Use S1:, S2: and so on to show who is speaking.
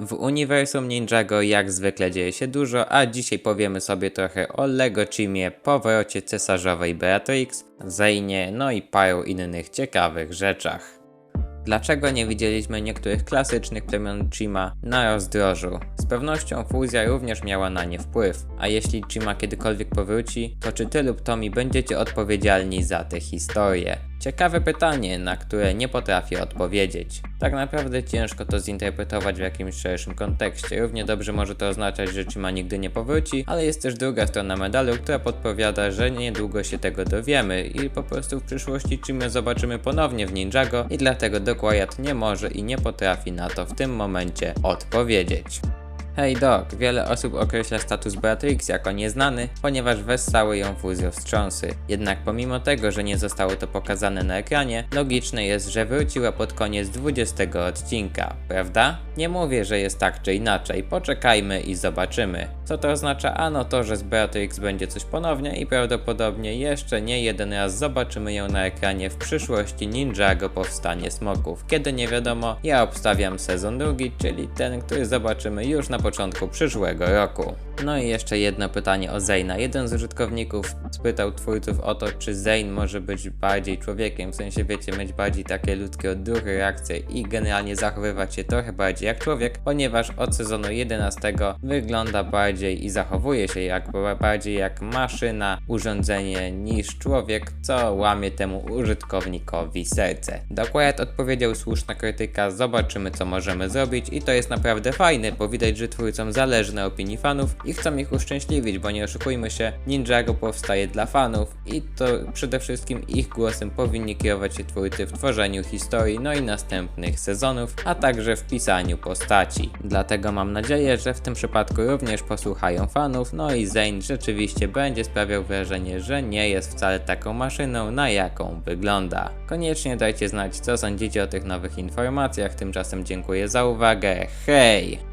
S1: W uniwersum Ninjago jak zwykle dzieje się dużo, a dzisiaj powiemy sobie trochę o Lego Chimie, powrocie cesarzowej Beatrix, Zainie, no i paru innych ciekawych rzeczach. Dlaczego nie widzieliśmy niektórych klasycznych plemion Chima na rozdrożu? Z pewnością fuzja również miała na nie wpływ, a jeśli Chima kiedykolwiek powróci, to czy ty lub Tomi będziecie odpowiedzialni za tę historię? Ciekawe pytanie, na które nie potrafię odpowiedzieć. Tak naprawdę ciężko to zinterpretować w jakimś szerszym kontekście. Równie dobrze może to oznaczać, że Chima nigdy nie powróci, ale jest też druga strona medalu, która podpowiada, że niedługo się tego dowiemy i po prostu w przyszłości Chimę zobaczymy ponownie w Ninjago i dlatego Wyatt nie może i nie potrafi na to w tym momencie odpowiedzieć. Hej Doc, wiele osób określa status Beatrix jako nieznany, ponieważ wessały ją fuzją wstrząsy. Jednak pomimo tego, że nie zostało to pokazane na ekranie, logiczne jest, że wróciła pod koniec 20 odcinka, prawda? Nie mówię, że jest tak czy inaczej, poczekajmy i zobaczymy. Co to oznacza? Ano to, że z Beatrix będzie coś ponownie i prawdopodobnie jeszcze nie jeden raz zobaczymy ją na ekranie w przyszłości Ninjago Powstanie Smoków. Kiedy nie wiadomo, ja obstawiam sezon drugi, czyli ten, który zobaczymy już na początku przyszłego roku. No i jeszcze jedno pytanie o Zayna. Jeden z użytkowników spytał twórców o to, czy Zayn może być bardziej człowiekiem, w sensie wiecie, mieć bardziej takie ludzkie odruchy, reakcje i generalnie zachowywać się trochę bardziej jak człowiek, ponieważ od sezonu 11 wygląda bardziej i zachowuje się jak bardziej jak maszyna, urządzenie niż człowiek, co łamie temu użytkownikowi serce. Dokładnie odpowiedział słuszna krytyka, zobaczymy co możemy zrobić i to jest naprawdę fajne, bo widać, że twórcom zależy na opinii fanów i chcą ich uszczęśliwić, bo nie oszukujmy się, Ninjago powstaje dla fanów i to przede wszystkim ich głosem powinni kierować się twórcy w tworzeniu historii, no i następnych sezonów, a także w pisaniu postaci. Dlatego mam nadzieję, że w tym przypadku również posłuchają fanów, no i Zane rzeczywiście będzie sprawiał wrażenie, że nie jest wcale taką maszyną, na jaką wygląda. Koniecznie dajcie znać, co sądzicie o tych nowych informacjach, tymczasem dziękuję za uwagę, hej!